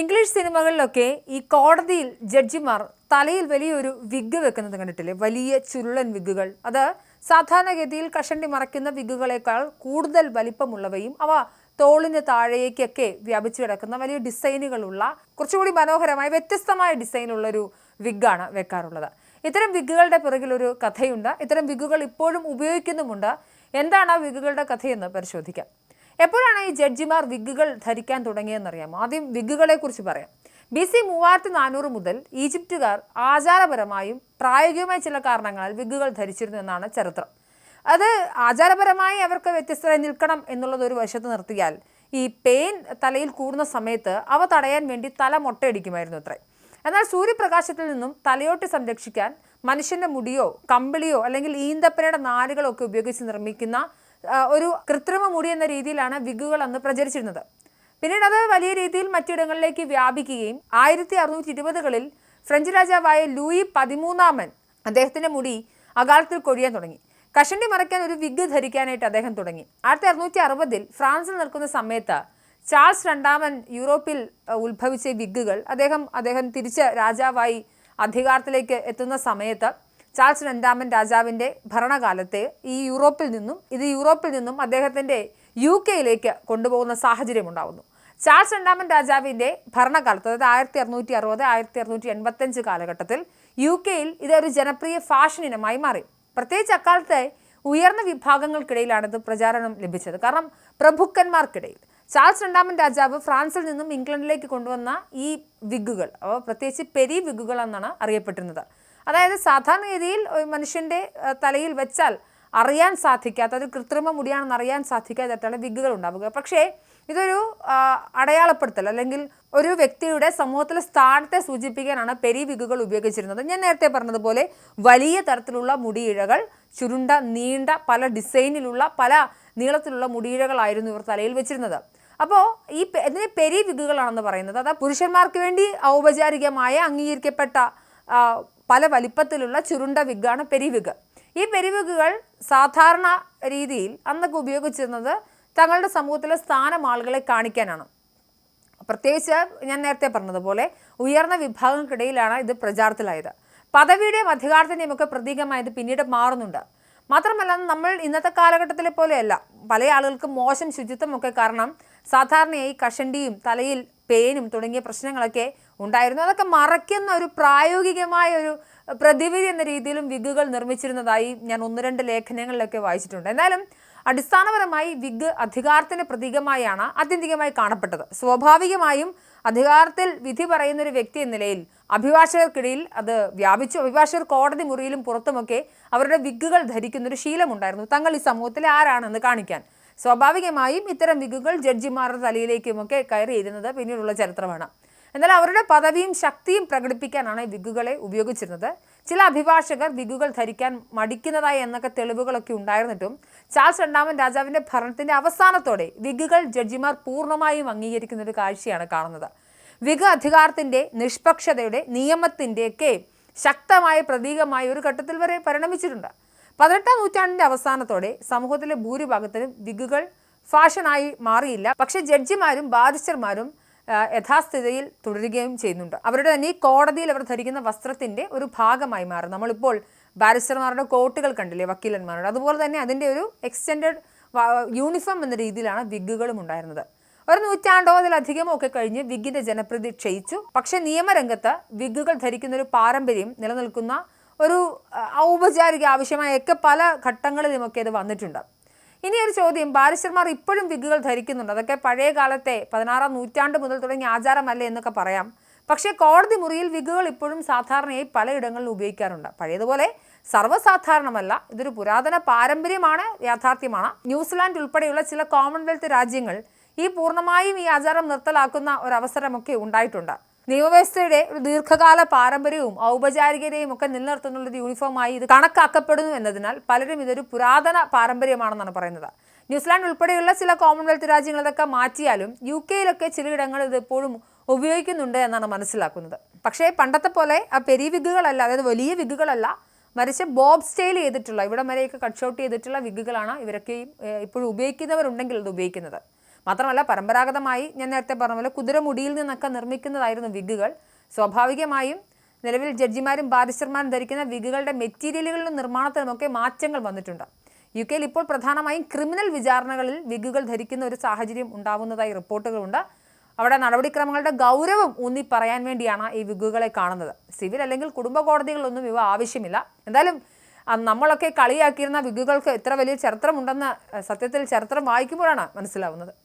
English സിനിമകളിലൊക്കെ ഈ കോടതിയിൽ ജഡ്ജിമാർ തലയിൽ വലിയൊരു വിഗ് വെക്കുന്നത് കണ്ടിട്ടില്ലേ? വലിയ ചുരുളൻ വിഗ്ഗുകൾ. അത് സാധാരണഗതിയിൽ കഷണ്ടി മറയ്ക്കുന്ന വിഗ്ഗുകളേക്കാൾ കൂടുതൽ വലിപ്പമുള്ളവയും അവ തോളിന് താഴേക്കൊക്കെ വ്യാപിച്ചു കിടക്കുന്ന വലിയ ഡിസൈനുകളുള്ള കുറച്ചുകൂടി മനോഹരമായ വ്യത്യസ്തമായ ഡിസൈനുള്ള ഒരു വിഗാണ് വെക്കാറുള്ളത്. ഇത്തരം വിഗ്ഗുകളുടെ ഒരു കഥയുണ്ട്. ഇത്തരം വിഗ്ഗുകൾ ഇപ്പോഴും ഉപയോഗിക്കുന്നുമുണ്ട്. എന്താണ് ആ വിഗുകളുടെ കഥയെന്ന് പരിശോധിക്കാം. എപ്പോഴാണ് ഈ ജഡ്ജിമാർ വിഗുകൾ ധരിക്കാൻ തുടങ്ങിയെന്നറിയാമോ? ആദ്യം വിഗുകളെ കുറിച്ച് പറയാം. ബി സി മൂവായിരത്തി നാനൂറ് മുതൽ ഈജിപ്തുകാർ ആചാരപരമായും പ്രായോഗികമായ ചില കാരണങ്ങളാൽ വിഗ്ഗുകൾ ധരിച്ചിരുന്നു എന്നാണ് ചരിത്രം. അത് ആചാരപരമായി അവർക്ക് വ്യത്യസ്തരായി നിൽക്കണം എന്നുള്ളത് ഒരു വശത്ത് നിർത്തിയാൽ ഈ പെയിൻ തലയിൽ കൂടുന്ന സമയത്ത് അവ തടയാൻ വേണ്ടി തല മൊട്ടയടിക്കുമായിരുന്നു അത്രേ. എന്നാൽ സൂര്യപ്രകാശത്തിൽ നിന്നും തലയോട്ടി സംരക്ഷിക്കാൻ മനുഷ്യന്റെ മുടിയോ കമ്പിളിയോ അല്ലെങ്കിൽ ഈന്തപ്പനയുടെ നാരുകളോ ഉപയോഗിച്ച് നിർമ്മിക്കുന്ന ഒരു കൃത്രിമ മുടി എന്ന രീതിയിലാണ് വിഗുകൾ അന്ന് പ്രചരിച്ചിരുന്നത്. പിന്നീട് അത് വലിയ രീതിയിൽ മറ്റിടങ്ങളിലേക്ക് വ്യാപിക്കുകയും ആയിരത്തി അറുന്നൂറ്റി ഇരുപതുകളിൽ ഫ്രഞ്ച് രാജാവായ ലൂയി പതിമൂന്നാമൻ അദ്ദേഹത്തിന്റെ മുടി അകാലത്തിൽ കൊഴിയാൻ തുടങ്ങി. കഷണ്ടി മറയ്ക്കാൻ ഒരു വിഗ് ധരിക്കാനായിട്ട് അദ്ദേഹം തുടങ്ങി. ആയിരത്തി അറുന്നൂറ്റി അറുപതിൽ ഫ്രാൻസിൽ നിൽക്കുന്ന സമയത്ത് ചാൾസ് രണ്ടാമൻ യൂറോപ്പിൽ ഉത്ഭവിച്ച വിഗ്ഗുകൾ അദ്ദേഹം അദ്ദേഹം തിരിച്ച് രാജാവായി അധികാരത്തിലേക്ക് എത്തുന്ന സമയത്ത് ചാൾസ് രണ്ടാമൻ രാജാവിന്റെ ഭരണകാലത്തെ ഈ യൂറോപ്പിൽ നിന്നും ഇത് യൂറോപ്പിൽ നിന്നും അദ്ദേഹത്തിന്റെ യു കെയിലേക്ക് കൊണ്ടുപോകുന്ന സാഹചര്യം ഉണ്ടാകുന്നു ചാൾസ് രണ്ടാമൻ രാജാവിന്റെ ഭരണകാലത്ത് അതായത് ആയിരത്തി അറുന്നൂറ്റി അറുപത് ആയിരത്തി അറുന്നൂറ്റി എൺപത്തഞ്ച് കാലഘട്ടത്തിൽ യു കെയിൽ ഇതൊരു ജനപ്രിയ ഫാഷൻ ഇനമായി മാറി. പ്രത്യേകിച്ച് അക്കാലത്തെ ഉയർന്ന വിഭാഗങ്ങൾക്കിടയിലാണ് ഇത് പ്രചാരണം ലഭിച്ചത്. കാരണം പ്രഭുക്കന്മാർക്കിടയിൽ ചാൾസ് രണ്ടാമൻ രാജാവ് ഫ്രാൻസിൽ നിന്നും ഇംഗ്ലണ്ടിലേക്ക് കൊണ്ടുവന്ന ഈ വിഗുകൾ പ്രത്യേകിച്ച് പെരി വിഗുകൾ എന്നാണ് അറിയപ്പെട്ടിരുന്നത്. അതായത് സാധാരണഗതിയിൽ ഒരു മനുഷ്യന്റെ തലയിൽ വെച്ചാൽ അറിയാൻ സാധിക്കാത്ത ഒരു കൃത്രിമ മുടിയാണെന്ന് അറിയാൻ സാധിക്കാത്തതായിട്ടുള്ള വിഗുകൾ ഉണ്ടാവുക. പക്ഷേ ഇതൊരു അടയാളപ്പെടുത്തൽ അല്ലെങ്കിൽ ഒരു വ്യക്തിയുടെ സമൂഹത്തിലെ സ്ഥാനത്തെ സൂചിപ്പിക്കാനാണ് പെരി വിഗുകൾ ഉപയോഗിച്ചിരുന്നത്. ഞാൻ നേരത്തെ പറഞ്ഞതുപോലെ വലിയ തരത്തിലുള്ള മുടിയിഴകൾ ചുരുണ്ട നീണ്ട പല ഡിസൈനിലുള്ള പല നീളത്തിലുള്ള മുടിയിഴകളായിരുന്നു ഇവർ തലയിൽ വെച്ചിരുന്നത്. അപ്പോൾ ഈ ഇതിന് പെരി വിഗുകളാണെന്ന് പറയുന്നത്. അതാ പുരുഷന്മാർക്ക് വേണ്ടി ഔപചാരികമായ അംഗീകരിക്കപ്പെട്ട പല വലിപ്പത്തിലുള്ള ചുരുണ്ട വിഗാണ് പെരിവിഗ്. ഈ പെരിവിഗുകൾ സാധാരണ രീതിയിൽ അന്നൊക്കെ ഉപയോഗിച്ചിരുന്നത് തങ്ങളുടെ സമൂഹത്തിലെ സ്ഥാനം ആളുകളെ കാണിക്കാനാണ്. പ്രത്യേകിച്ച് ഞാൻ നേരത്തെ പറഞ്ഞതുപോലെ ഉയർന്ന വിഭാഗങ്ങൾക്കിടയിലാണ് ഇത് പ്രചാരത്തിലായത്. പദവിയുടെയും അധികാരത്തിന്റെയും ഒക്കെ പ്രതീകമായത് പിന്നീട് മാറുന്നുണ്ട്. മാത്രമല്ല നമ്മൾ ഇന്നത്തെ കാലഘട്ടത്തിലെ പോലെയല്ല. പല ആളുകൾക്കും മോശം ശുചിത്വമൊക്കെ കാരണം സാധാരണയായി കഷണ്ടിയും തലയിൽ പേനും തുടങ്ങിയ പ്രശ്നങ്ങളൊക്കെ ഉണ്ടായിരുന്നു. അതൊക്കെ മറയ്ക്കുന്ന ഒരു പ്രായോഗികമായ ഒരു പ്രതിവിധി എന്ന രീതിയിലും വിഗുകൾ നിർമ്മിച്ചിരുന്നതായി ഞാൻ ഒന്ന് രണ്ട് ലേഖനങ്ങളിലൊക്കെ വായിച്ചിട്ടുണ്ട്. എന്തായാലും അടിസ്ഥാനപരമായി വിഗ് അധികാരത്തിന്റെ പ്രതീകമായാണ് ആത്യന്തികമായി കാണപ്പെട്ടത്. സ്വാഭാവികമായും അധികാരത്തിൽ വിധി പറയുന്ന ഒരു വ്യക്തി എന്ന നിലയിൽ അഭിഭാഷകർക്കിടയിൽ അത് വ്യാപിച്ചു. അഭിഭാഷകർ കോടതി മുറിയിലും പുറത്തുമൊക്കെ അവരുടെ വിഗുകൾ ധരിക്കുന്ന ഒരു ശീലമുണ്ടായിരുന്നു. തങ്ങൾ ഈ സമൂഹത്തിലെ ആരാണെന്ന് കാണിക്കാൻ. സ്വാഭാവികമായും ഇത്തരം വിഗുകൾ ജഡ്ജിമാരുടെ തലയിലേക്കുമൊക്കെ കയറിയിരുന്നത് പിന്നീടുള്ള ചരിത്രമാണ്. എന്നാൽ അവരുടെ പദവിയും ശക്തിയും പ്രകടിപ്പിക്കാനാണ് വിഗുകളെ ഉപയോഗിച്ചിരുന്നത്. ചില അഭിഭാഷകർ വിഗുകൾ ധരിക്കാൻ മടിക്കുന്നതായി എന്നൊക്കെ തെളിവുകളൊക്കെ ഉണ്ടായിരുന്നിട്ടും ചാൾസ് രണ്ടാമൻ രാജാവിന്റെ ഭരണത്തിന്റെ അവസാനത്തോടെ വിഗുകൾ ജഡ്ജിമാർ പൂർണമായും അംഗീകരിക്കുന്ന ഒരു കാഴ്ചയാണ് കാണുന്നത്. വിഗ് അധികാരത്തിന്റെ നിഷ്പക്ഷതയുടെ നിയമത്തിന്റെയൊക്കെ ശക്തമായ പ്രതീകമായ ഒരു ഘട്ടത്തിൽ വരെ പരിണമിച്ചിട്ടുണ്ട്. പതിനെട്ടാം നൂറ്റാണ്ടിന്റെ അവസാനത്തോടെ സമൂഹത്തിലെ ഭൂരിഭാഗത്തിനും വിഗുകൾ ഫാഷനായി മാറിയില്ല. പക്ഷേ ജഡ്ജിമാരും ബാരിസ്റ്റർമാരും യഥാസ്ഥിതിയിൽ തുടരുകയും ചെയ്യുന്നുണ്ട്. അവരുടെ തന്നെ ഈ കോടതിയിൽ അവർ ധരിക്കുന്ന വസ്ത്രത്തിന്റെ ഒരു ഭാഗമായി മാറും. നമ്മളിപ്പോൾ ബാരിസ്റ്റർമാരുടെ കോട്ടുകൾ കണ്ടില്ലേ വക്കീലന്മാരുടെ? അതുപോലെ തന്നെ അതിന്റെ ഒരു എക്സ്റ്റെൻഡ് യൂണിഫോം എന്ന രീതിയിലാണ് വിഗ്ഗുകളും ഉണ്ടായിരുന്നത്. ഒരു നൂറ്റാണ്ടോ അതിലധികമോ ഒക്കെ കഴിഞ്ഞ് വിഗിന്റെ ജനപ്രീതി ക്ഷയിച്ചു. പക്ഷേ നിയമരംഗത്ത് വിഗ്ഗുകൾ ധരിക്കുന്ന ഒരു പാരമ്പര്യം നിലനിൽക്കുന്ന ഒരു ഔപചാരിക ആവശ്യമായ ഒക്കെ പല ഘട്ടങ്ങളിലുമൊക്കെ ഇത് വന്നിട്ടുണ്ട്. ഇനി ഒരു ചോദ്യം. ബാരിസ്റ്റർമാർ ഇപ്പോഴും വിഗുകൾ ധരിക്കുന്നുണ്ട്. അതൊക്കെ പഴയ കാലത്തെ പതിനാറാം നൂറ്റാണ്ട് മുതൽ തുടങ്ങിയ ആചാരമല്ലേ എന്നൊക്കെ പറയാം. പക്ഷേ കോടതി മുറിയിൽ വിഗുകൾ ഇപ്പോഴും സാധാരണയായി പലയിടങ്ങളിലും ഉപയോഗിക്കാറുണ്ട്. പഴയതുപോലെ സർവസാധാരണമല്ല. ഇതൊരു പുരാതന പാരമ്പര്യമാണ് യാഥാർത്ഥ്യമാണ്. ന്യൂസിലാൻഡ് ഉൾപ്പെടെയുള്ള ചില കോമൺവെൽത്ത് രാജ്യങ്ങൾ ഈ പൂർണമായും ഈ ആചാരം നിർത്തലാക്കുന്ന ഒരവസരമൊക്കെ ഉണ്ടായിട്ടുണ്ട്. നിയമവ്യവസ്ഥയുടെ ദീർഘകാല പാരമ്പര്യവും ഔപചാരികതയും ഒക്കെ നിലനിർത്തുന്നുള്ള ഒരു യൂണിഫോമായി ഇത് കണക്കാക്കപ്പെടുന്നു എന്നതിനാൽ പലരും ഇതൊരു പുരാതന പാരമ്പര്യമാണെന്നാണ് പറയുന്നത്. ന്യൂസിലാൻഡ് ഉൾപ്പെടെയുള്ള ചില കോമൺവെൽത്ത് രാജ്യങ്ങൾ ഇതൊക്കെ മാറ്റിയാലും യു കെയിലൊക്കെ ചിലയിടങ്ങൾ ഇത് ഇപ്പോഴും ഉപയോഗിക്കുന്നുണ്ട് എന്നാണ് മനസ്സിലാക്കുന്നത്. പക്ഷേ പണ്ടത്തെ പോലെ ആ പെരിയ വിഗുകളല്ല അതായത് വലിയ വിഗുകളല്ല മറിച്ച് ബോബ് സ്റ്റൈൽ ചെയ്തിട്ടുള്ള ഇവിടെ വരെയൊക്കെ കട്ട് ഔട്ട് ചെയ്തിട്ടുള്ള വിഗുകളാണ് ഇവരൊക്കെ ഇപ്പോഴും ഉപയോഗിക്കുന്നവരുണ്ടെങ്കിൽ അത് ഉപയോഗിക്കുന്നത്. മാത്രമല്ല പരമ്പരാഗതമായി ഞാൻ നേരത്തെ പറഞ്ഞ പോലെ കുതിരമുടിയിൽ നിന്നൊക്കെ നിർമ്മിക്കുന്നതായിരുന്നു വിഗുകൾ സ്വാഭാവികമായും നിലവിൽ ജഡ്ജിമാരും ബാരിസ്റ്റർമാരും ധരിക്കുന്ന വിഗുകളുടെ മെറ്റീരിയലുകളിലും നിർമ്മാണത്തിലുമൊക്കെ മാറ്റങ്ങൾ വന്നിട്ടുണ്ട്. യു കെയിൽ ഇപ്പോൾ പ്രധാനമായും ക്രിമിനൽ വിചാരണകളിൽ വിഗുകൾ ധരിക്കുന്ന ഒരു സാഹചര്യം ഉണ്ടാവുന്നതായി റിപ്പോർട്ടുകളുണ്ട്. അവിടെ നടപടിക്രമങ്ങളുടെ ഗൗരവം ഊന്നി പറയാൻ വേണ്ടിയാണ് ഈ വിഗുകളെ കാണുന്നത്. സിവിൽ അല്ലെങ്കിൽ കുടുംബ കോടതികളൊന്നും ഇവ ആവശ്യമില്ല. എന്തായാലും നമ്മളൊക്കെ കളിയാക്കിയിരുന്ന വിഗുകൾക്ക് എത്ര വലിയ ചരിത്രമുണ്ടെന്ന് സത്യത്തിൽ ചരിത്രം വായിക്കുമ്പോഴാണ് മനസ്സിലാവുന്നത്.